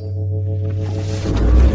もうもうもうもう。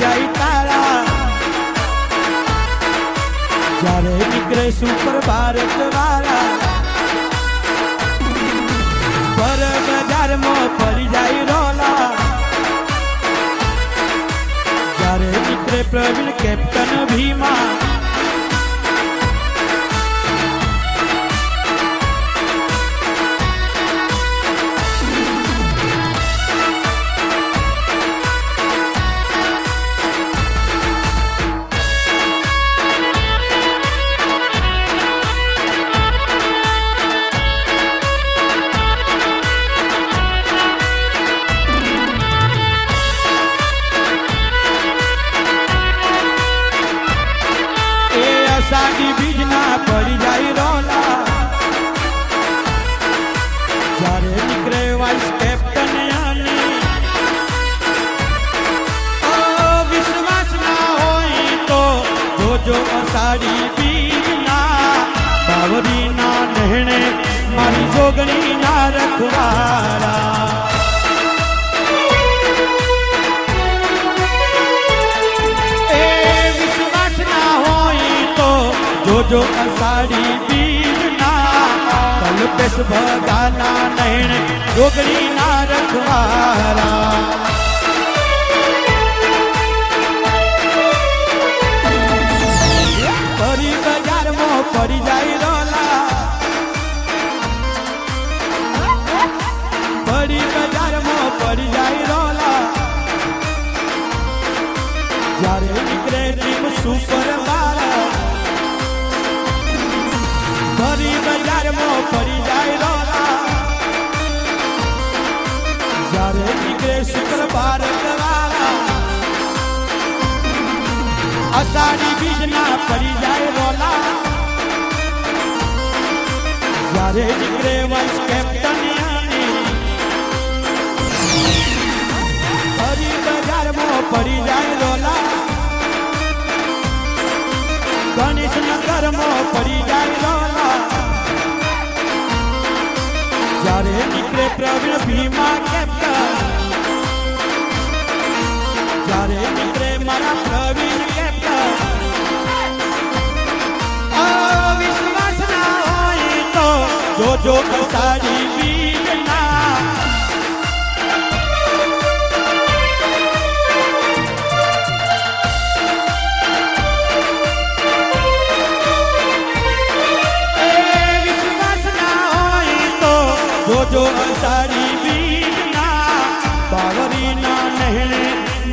જાય તારા જ્યારે નીકળે સુપર ભારત વાળા ભર બજારમાં ફરી જાય રોલા જ્યારે નીકળે પ્રવીણ કેપ્ટન ભીમા જોજો અષાઢી બીજના બાવરીના નહેણે મારી જોગણી ના રખવારા એ વિશ્વાસ ના હોય તો જોજો અષાઢી બીજના કલ્પેશ ભગાના નયન જોગણી ના રખવારા પડી જાય રોલા. ફરી બજારમાં પડી જાય રોલા. જ્યારે નીકળે ટીમ સુપર બારા ફરી બજારમાં પડી જાય રોલા. જ્યારે નીકળે શુક્ર ભારત વાળા અષાઢી બીજના પડી જાય રોલા. જ્યારે નીકળે વંશ કેપ્ટન ફરી બજારમાં પડી જાય રોલા ગણેશ નગરમાં પડી જાય રોલા જ્યારે નીકળે પ્રવીણ ભીમા કેપ્ટન જોજો સારી બીજના જોજો અષાઢી બીજના બાવરીના નહેણે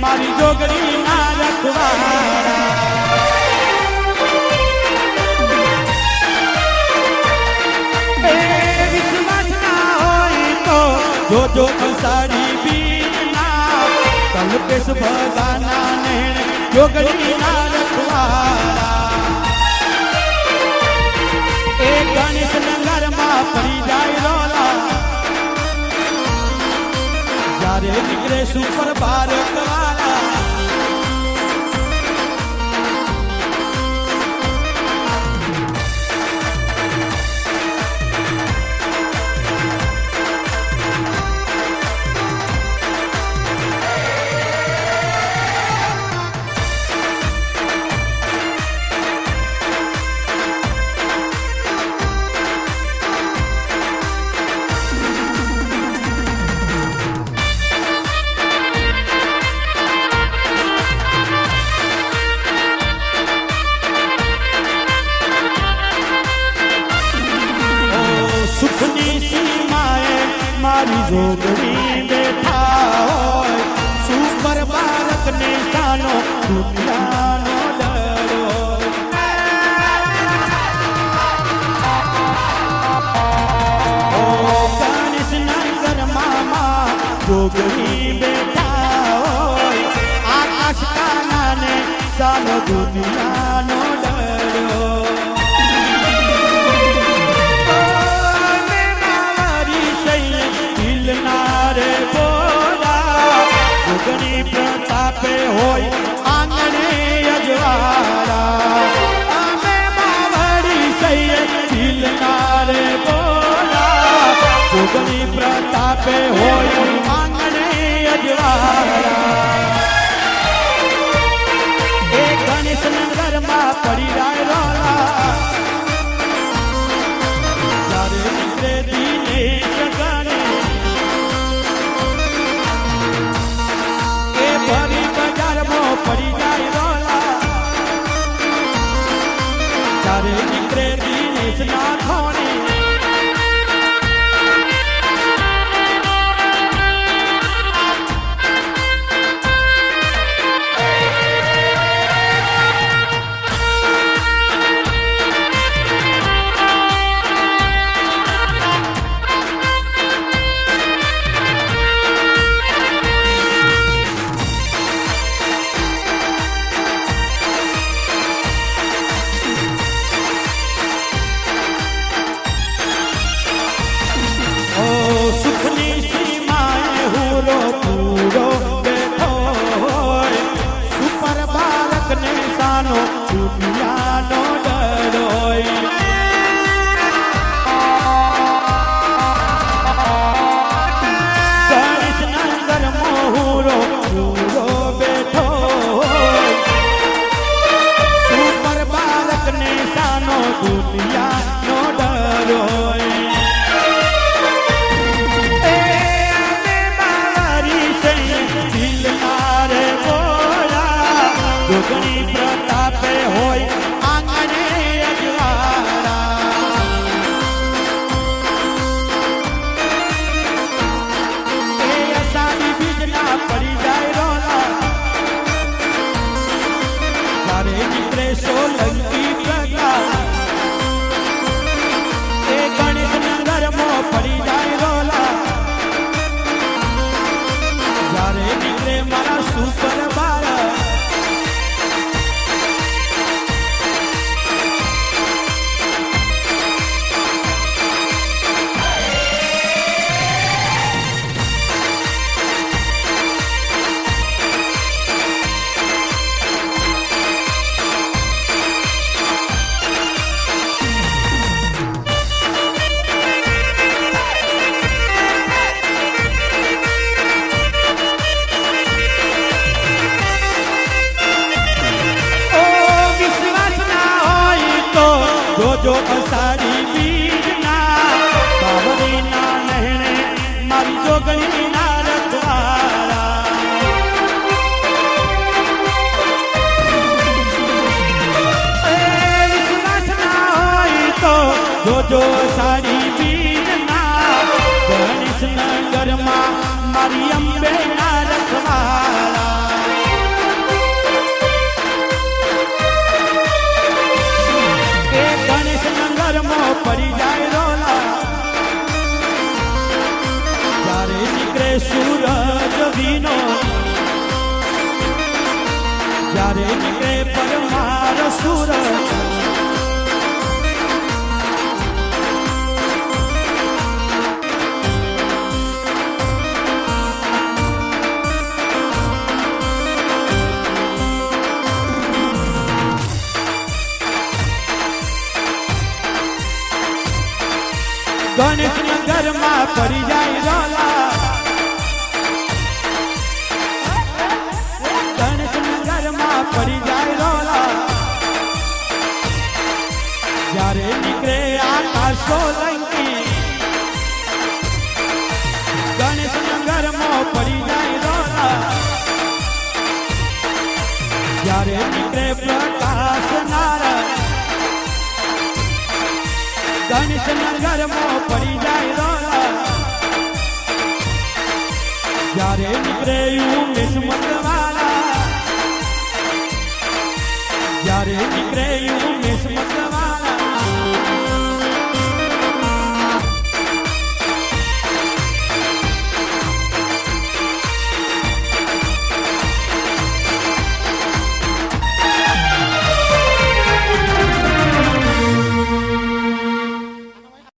મારી જોગણી ના જોજો અષાઢી બીજના કલ્પેશ ભગાના નહેણે જોગણી ના રખવાડા એ ગણેશ નગરમાં પડી જાય રોલા. જ્યારે નીકળે સુપર ભારત વાળા સાલો દુનિયાનો ડર્યો પ્રતાપે હોય આંગણે અજવારા અમે માવડી સૈયદ દિલનારે બોલા પ્રતાપે હોય આંગણે પડી રાય again. પસારી બીજના બાવરીના નહેણે મારી જોગણી ના રખવાળા. વિશ્વાસ ના હોય તો મધુરા જ્યારે નીકળે પ્રકાશ નારા ગણેશ નગરમાં પડી જાય રોલા જ્યારે નીકળે હું મિસ્મત વાળા જ્યારે નીકળે હું